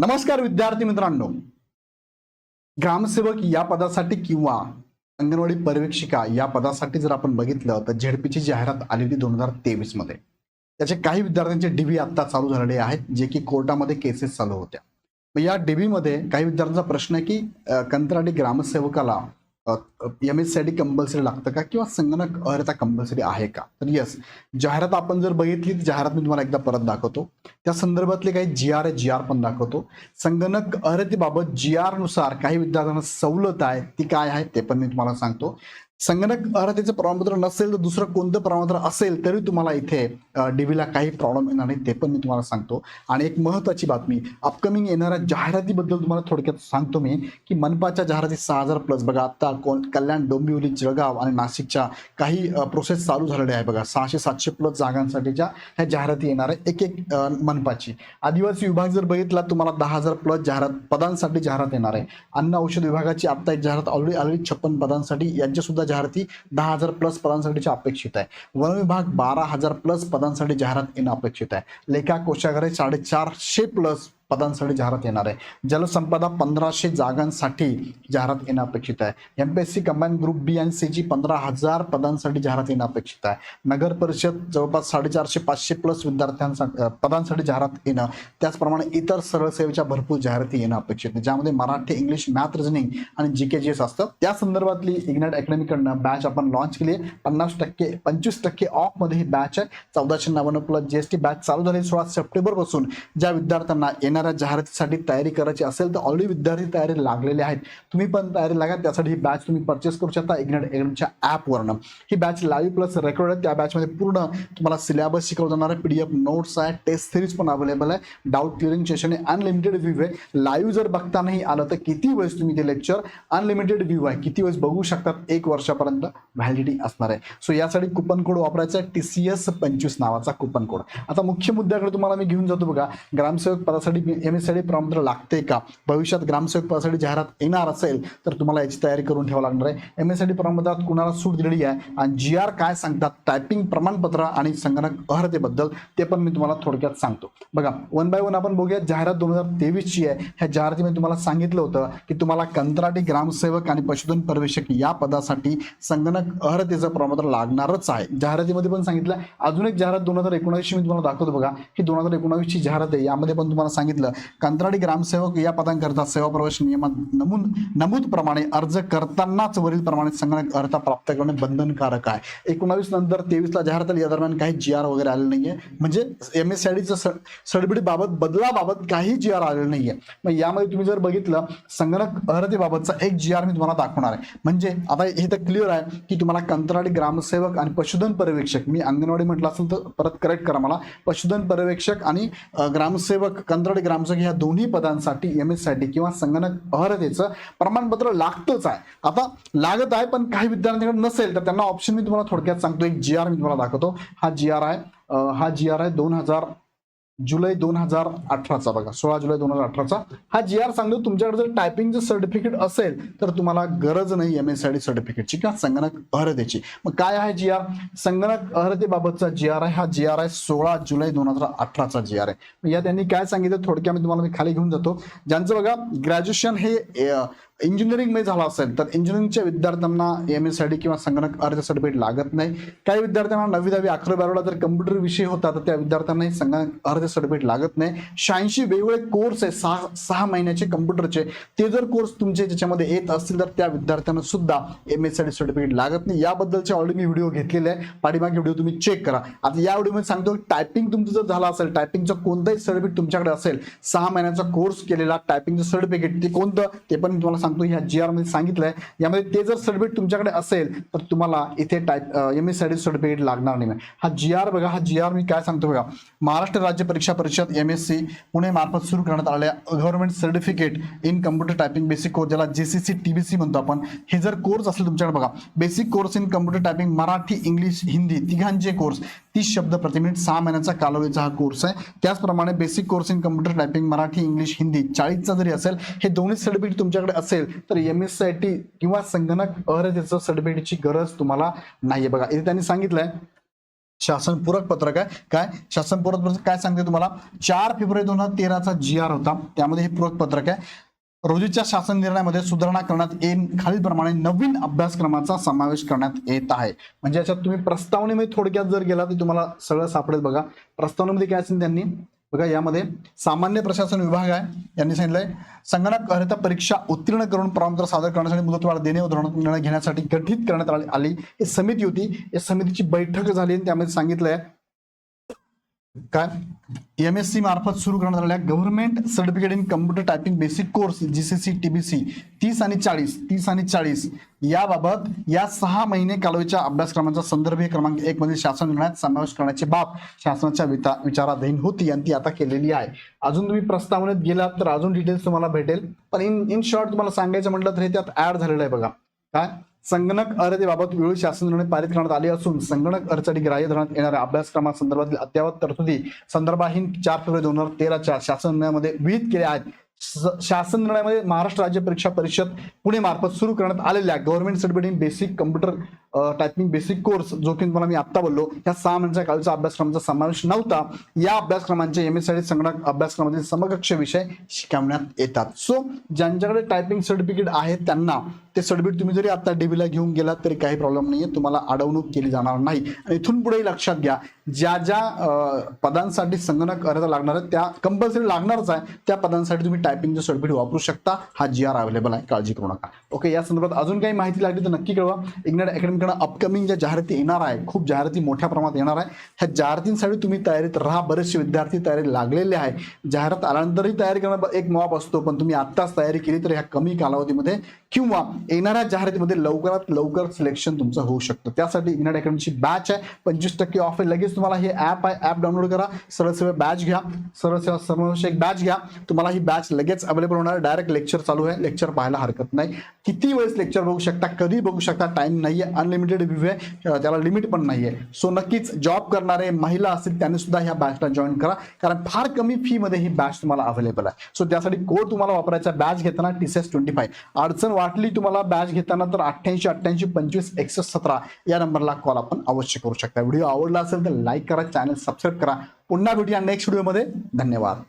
नमस्कार विद्यार्थी मित्रांनो. ग्रामसेवक या पदासाठी किंवा अंगणवाडी पर्यवेक्षिका या पदासाठी जर आपण बघितलं तर झेडपीची जाहिरात आलेली दोन हजार तेवीसमध्ये. त्याचे काही विद्यार्थ्यांचे डीबी आता चालू झालेले आहेत जे की कोर्टामध्ये केसेस चालू होत्या. मग या डीबी मध्ये काही विद्यार्थ्यांचा प्रश्न आहे की कंत्राटी ग्रामसेवकाला एम एस सी कंपल्सरी लागतं का? किंवा संगणक अर्हता कंपल्सरी आहे का? तर येस जाहिरात आपण जर बघितली तर जाहिरात मी तुम्हाला एकदा परत दाखवतो. त्या संदर्भातले काही जी आर जी आर पण दाखवतो. संगणक अर्हतेबाबत जी आरनुसार काही विद्यार्थ्यांना सवलत आहे ती काय आहे ते पण मी तुम्हाला सांगतो. संगणक अर्हतेचं प्रमाणपत्र नसेल तर दुसरं कोणतं प्रमाणपत्र असेल तरी तुम्हाला इथे डीबीला काही प्रॉब्लेम येणार नाही ते पण मी तुम्हाला सांगतो. आणि एक महत्त्वाची बातमी अपकमिंग येणाऱ्या जाहिरातीबद्दल तुम्हाला थोडक्यात सांगतो मी की मनपाच्या जाहिराती सहा हजार प्लस बघा आता कोण कल्याण डोंबिवली जळगाव आणि नाशिकच्या काही प्रोसेस चालू झालेल्या आहे बघा. सहाशे सातशे प्लस जागांसाठीच्या ह्या जाहिराती येणार आहे एक एक मनपाची. आदिवासी विभाग जर बघितला तुम्हाला दहा हजार प्लस जाहिरात पदांसाठी जाहिरात येणार आहे. अन्न औषध विभागाची आत्ता एक जाहिरात ऑलरेडी ऑलरेडी छप्पन पदांसाठी. यांच्या सुद्धा जाहिराती दहा हजार प्लस पदांसाठीच्या अपेक्षित आहे. वन विभाग बारा हजार प्लस पदांसाठी जाहिरात येणं अपेक्षित आहे. लेखा कोशागारे साडेचारशे प्लस पदांसाठी जाहिरात येणार आहे. जलसंपदा पंधराशे जागांसाठी जाहिरात येणं अपेक्षित आहे. M P S C combine group B आणि सी जी पंधरा हजार पदांसाठी जाहिरात येणं अपेक्षित आहे. नगर परिषद जवळपास साडेचारशे पाचशे प्लस विद्यार्थ्यांसाठी पदांसाठी जाहिरात येणं त्याचप्रमाणे इतर सरळ सेवेच्या भरपूर जाहिराती येणं अपेक्षित आहे. ज्यामध्ये मराठी इंग्लिश मॅथ रिजनिंग आणि जी के जी एस असतं त्या संदर्भातली इग्नाट अकॅडमीकडनं बॅच आपण लॉन्च केली आहे. पन्नास टक्के पंचवीस टक्के ऑफमध्ये ही बॅच आहे. चौदाशे नव्याण्णव plus G S T batch चालू झाली. सोळा सप्टेंबरपासून ज्या विद्यार्थ्यांना येणं येणाऱ्या जाहिरातीसाठी तयारी करायची असेल तर ऑलरेडी विद्यार्थी तयारी लागलेले आहेत. तुम्ही पण तयारी लागा त्यासाठी ही बॅच तुम्ही परचेस करू शकता इग्नेट एग्नेटच्या ॲपवरनं ही बॅच लाईव्ह प्लस रेकॉर्ड आहे. त्या बॅचमध्ये पूर्ण तुम्हाला सिलेबस शिकवलं जाणार आहे. एफ नोट्स आहे. टेस्ट सिरीज पण अवेलेबल आहे. डाऊट क्लिअरिंग सेशन आहे. अनलिमिटेड व्ह्यू आहे. लाईव्ह जर बघता नाही आलं तर किती वेळेस तुम्ही ते लेक्चर अनलिमिटेड व्ह्यू आहे. किती वेळेस बघू शकतात? एक वर्षापर्यंत व्हॅलिडिटी असणार आहे. सो यासाठी कुपन कोड वापरायचा आहे. टी सी एस पंचवीस नावाचा कुपन कोड आता मुख्य मुद्द्याकडे तुम्हाला मी घेऊन जातो बघा. ग्रामसेवक पदासाठी एम एससाठी प्रमाणपत्र लागते का? भविष्यात ग्रामसेवक पदासाठी जाहिरात येणार असेल तर तुम्हाला याची तयारी करून ठेवावं लागणार आहे. एम एससाठी प्रमाणपत्रात कुणाला सूट दिलेली आहे आणि जी आर काय सांगतात टायपिंग प्रमाणपत्र आणि संगणक अर्हतेबद्दल ते पण मी तुम्हाला थोडक्यात सांगतो. बघा वन बाय वन आपण बघूया जाहिरात दोन हजार तेवीसची आहे. ह्या जाहिरातीमध्ये तुम्हाला सांगितलं होतं की तुम्हाला कंत्राटी ग्रामसेवक आणि पशुधन पर्यवेक्षक या पदासाठी संगणक अर्हतेचं प्रमाणपत्र लागणारच आहे. जाहिरातीमध्ये पण सांगितलं अजून एक जाहिरात दोन हजार एकोणावीसची मी तुम्हाला दाखवतो बघा. ही दोन हजार एकोणावीसची जाहिरात आहे. यामध्ये पण तुम्हाला सांगितलं कंत्राटी ग्रामसेवक या पदांकरता सेवा प्रवेश नियमात नमूद नमूद प्रमाणे अर्ज करतानाच वरील प्रमाणे संगणक अर्हता प्राप्त करणे बंधनकारक आहे. एकोणावीस नंतर तेवीसला ला आली या दरम्यान काही जी आर वगैरे आले नाहीये. म्हणजे एम एस सी सर्टिफिकेट बदलाबाबत काही जी आर आलेलं नाहीये. मग यामध्ये तुम्ही जर बघितलं संगणक अर्हतेबाबतचा एक जी आर मी तुम्हाला दाखवणार आहे. म्हणजे आता हे तर क्लिअर आहे की तुम्हाला कंत्राटी ग्रामसेवक आणि पशुधन पर्यवेक्षक मी अंगणवाडी म्हटलं असेल तर परत करेक्ट करा मला. पशुधन पर्यवेक्षक आणि ग्रामसेवक कंत्राटी ग्रामसेवक ह्या दोन्ही पदांसाठी एम एससाठी किंवा संगणक अर्हतेचं प्रमाणपत्र लागतच आहे. आता लागत आहे पण काही विद्यार्थ्यांकडे नसेल तर त्यांना ऑप्शन मी तुम्हाला थोडक्यात सांगतो. एक जी आर मी तुम्हाला दाखवतो. हा जी आर आहे हा जी आर आहे दोन हजार जुलै दोन हजार अठराचा बघा सोळा जुलै दोन हजार अठराचा. हा जी आर सांगतो तुमच्याकडे जर टायपिंगचं सर्टिफिकेट असेल तर तुम्हाला गरज नाही एम एस आय डी सर्टिफिकेटची किंवा संगणक अर्हतेची. मग काय आहे जी आर? संगणक अर्हतेबाबतचा जी आर आहे हा जी आर आहे सोळा जुलै दोन हजार अठराचा जी आर आहे. मग या त्यांनी काय सांगितलं थोडक्या मी तुम्हाला मी खाली घेऊन जातो. ज्यांचं बघा ग्रॅज्युएशन हे इंजिनिअरिंगमध्ये झालं असेल तर इंजिनिअरिंगच्या विद्यार्थ्यांना एम एस आय डी किंवा संगणक अर्ज सर्टिफिकेट लागत नाही. काही विद्यार्थ्यांना नवी दहावी अकरा बारावीला जर कम्प्युटर विषय होता तर त्या विद्यार्थ्यांना संगणक अर्थ सर्टिफिकेट लागत नाही. शहाऐंशी वेगवेगळे कोर्स आहे सहा सहा महिन्याचे कम्प्युटरचे. ते जर कोर्स तुमचे ज्याच्यामध्ये येत असतील तर त्या विद्यार्थ्यांना सुद्धा एम एस सर्टिफिकेट लागत नाही. याबद्दलचे ऑलरेडी मी व्हिडिओ घेतलेले आहे. पाठीमागे व्हिडिओ तुम्ही चेक करा. आता या व्हिडिओमध्ये सांगतो टायपिंग तुमचं जर झालं असेल टायपिंगचं कोणतंही सर्टिफिकेट तुमच्याकडे असेल सहा महिन्याचा कोर्स केलेला टायपिंगचं सर्टिफिकेट ते कोणतं? ते पण मी तुम्हाला सांगतो. ह्या जी आरमध्ये मध्ये सांगितलंय. यामध्ये ते जर सर्टिफिकेट तुमच्याकडे असेल तर तुम्हाला इथे टायप एम एस सर्टिफिकेट लागणार नाही. हा जी आर बघा हा जी आर मी काय सांगतो बघा. महाराष्ट्र राज्य परीक्षा परिषद एम एस सी पुणे मार्फत सुरू करण्यात आलेल्या government certificate in computer typing basic course ज्याला J C C T B C म्हणतो आपण हे जर कोर्स असेल तुमच्याकडे बघा basic course in computer typing Marathi English Hindi तिघांचे कोर्स तीस शब्द प्रति मिनिट सहा महिन्याचा कालावधीचा हा कोर्स आहे. त्याचप्रमाणे basic course in computer typing Marathi English Hindi चाळीसचा जरी असेल हे दोन्ही सर्टिफिकेट तुमच्याकडे असेल तर M S C I T किंवा संगणक अर्हतेचं सर्टिफिकेटची गरज तुम्हाला नाहीये. बघा इथे त्यांनी सांगितलंय आहे पूरक पत्रक आहे. काय? शासन पूरक पत्रक काय सांगते तुम्हाला? चार फेब्रुवारी दोन हजार तेराचा जी आर होता. त्यामध्ये हे पूरक पत्रक आहे. रोजीच्या शासन निर्णयामध्ये सुधारणा करण्यात येईल खालीलप्रमाणे नवीन अभ्यासक्रमाचा समावेश करण्यात येत आहे. म्हणजे याच्यात तुम्ही प्रस्तावनेमध्ये थोडक्यात जर गेला तर तुम्हाला सगळं सापडेल बघा. प्रस्तावनेमध्ये काय असेल त्यांनी? बघा यामध्ये सामान्य प्रशासन विभाग आहे. यांनी सांगितलंय संगणक अर्हता परीक्षा उत्तीर्ण करून प्रमाणपत्र सादर करण्यासाठी मुदतवाढ देणे उदाहरण निर्णय घेण्यासाठी गठीत करण्यात आली. ही समिती होती. या समितीची बैठक झाली आणि त्यामध्ये सांगितलंय काय? एम एस सी मार्फत सुरू करण्यात आलेल्या government certificate in computer typing basic course G C C T B C तीस आणि चाळीस तीस आणि चाळीस याबाबत या सहा महिने कालावधीच्या अभ्यासक्रमाचा संदर्भ क्रमांक एक मध्ये शासन निर्णयात समावेश करण्याची बाब शासनाच्या विचाराधीन होती आणि ती आता केलेली आहे. अजून तुम्ही प्रस्तावनेत गेलात तर अजून डिटेल्स तुम्हाला भेटेल. पण इन इन शॉर्ट तुम्हाला सांगायचं म्हटलं तर हे त्यात ऍड झालेलं आहे बघा. काय? संगणक अर्हतेबाबत वेळी शासन निर्णय पारित करण्यात आले असून संगणक अर्हतेसाठी ग्राह्य धरण्यात येणाऱ्या अभ्यासक्रमासंदर्भातील अद्ययावत तरतुदी संदर्भाहीन चार फेब्रुवारी दोन हजार तेराच्या शासन निर्णयामध्ये विहित केल्या आहेत. शासन निर्णयामध्ये महाराष्ट्र राज्य परीक्षा परिषद पुणे मार्फत सुरू करण्यात आलेल्या government certificate basic computer typing basic course जो की तुम्हाला मी आत्ता बोललो या सहा महिन्याच्या काळचा अभ्यासक्रमाचा समावेश नव्हता. या अभ्यासक्रमांचे एम एस संगणक अभ्यासक्रमातील समकक्ष विषय शिकवण्यात येतात. सो ज्यांच्याकडे टायपिंग सर्टिफिकेट आहे त्यांना ते सर्टिफिकेट तुम्ही जरी आता डीबीला घेऊन गेलात तरी काही प्रॉब्लेम नाही आहे तुम्हाला अडवणूक केली जाणार नाही. आणि इथून पुढे लक्षात घ्या ज्या ज्या पदांसाठी संगणक अर्ज लागणार आहे त्या कंपल्सरी लागणारच आहे त्या पदांसाठी तुम्ही टायपिंगचं सर्टिफिकेट वापरू शकता. हा जी आर अवेलेबल आहे. काळजी करू नका. ओके या संदर्भात अजून काही माहिती लागली तर नक्की कळवा. इग्नेट अकॅडमीकडे अपकमिंग ज्या जाहिराती येणार आहे खूप जाहिराती मोठ्या प्रमाणात येणार आहे. ह्या जाहिरातींसाठी तुम्ही तयारीत राहा. बरेचसे विद्यार्थी तयारी लागलेले आहे. जाहिरात आल्यानंतरही तयारी करणं एक मॉप असतो पण तुम्ही आत्ताच तयारी केली तर ह्या कमी कालावधीमध्ये किंवा येणाऱ्या जाहिरातीमध्ये लवकरात लवकर सिलेक्शन तुमचं होऊ शकतं. त्यासाठी इग्नाट अकॅडमीची बॅच आहे. पंचवीस टक्के ऑफ आहे लगेच तुम्हाला हे ॲप आहे. ॲप डाउनलोड करा. सरळ सेवा बॅच घ्या. सरळ सेवा एक बॅच घ्या. तुम्हाला ही बॅच लगेच अवेलेबल होणार डायरेक्ट लेक्चर चालू आहे. लेक्चर पाहायला हरकत नाही. किती वेळेस लेक्चर बघू शकता? कधी बघू शकता? टाइम नाही आहे अनलिमिटेड व्ह्यू आहे. त्याला लिमिट पण नाही आहे सो नक्कीच जॉब करणारे महिला असतील त्यांनी सुद्धा ह्या बॅचला जॉईन करा. कारण फार कमी फीमध्ये ही बॅच तुम्हाला अवेलेबल आहे. सो त्यासाठी कोड तुम्हाला वापरायचा बॅच घेताना टी सीएस ट्वेंटी फाय अडचण वाटली तुम्हाला बॅच घेताना तर अठ्ठ्याऐंशी अठ्ठ्याऐंशी पंचवीस एकसष्ट सतरा या नंबरला कॉल आपण अवश्य करू शकता. व्हिडिओ आवडला असेल तर लाईक करा चॅनल सबस्क्राईब करा. पुन्हा भेटूया नेक्स्ट व्हिडिओमध्ये धन्यवाद.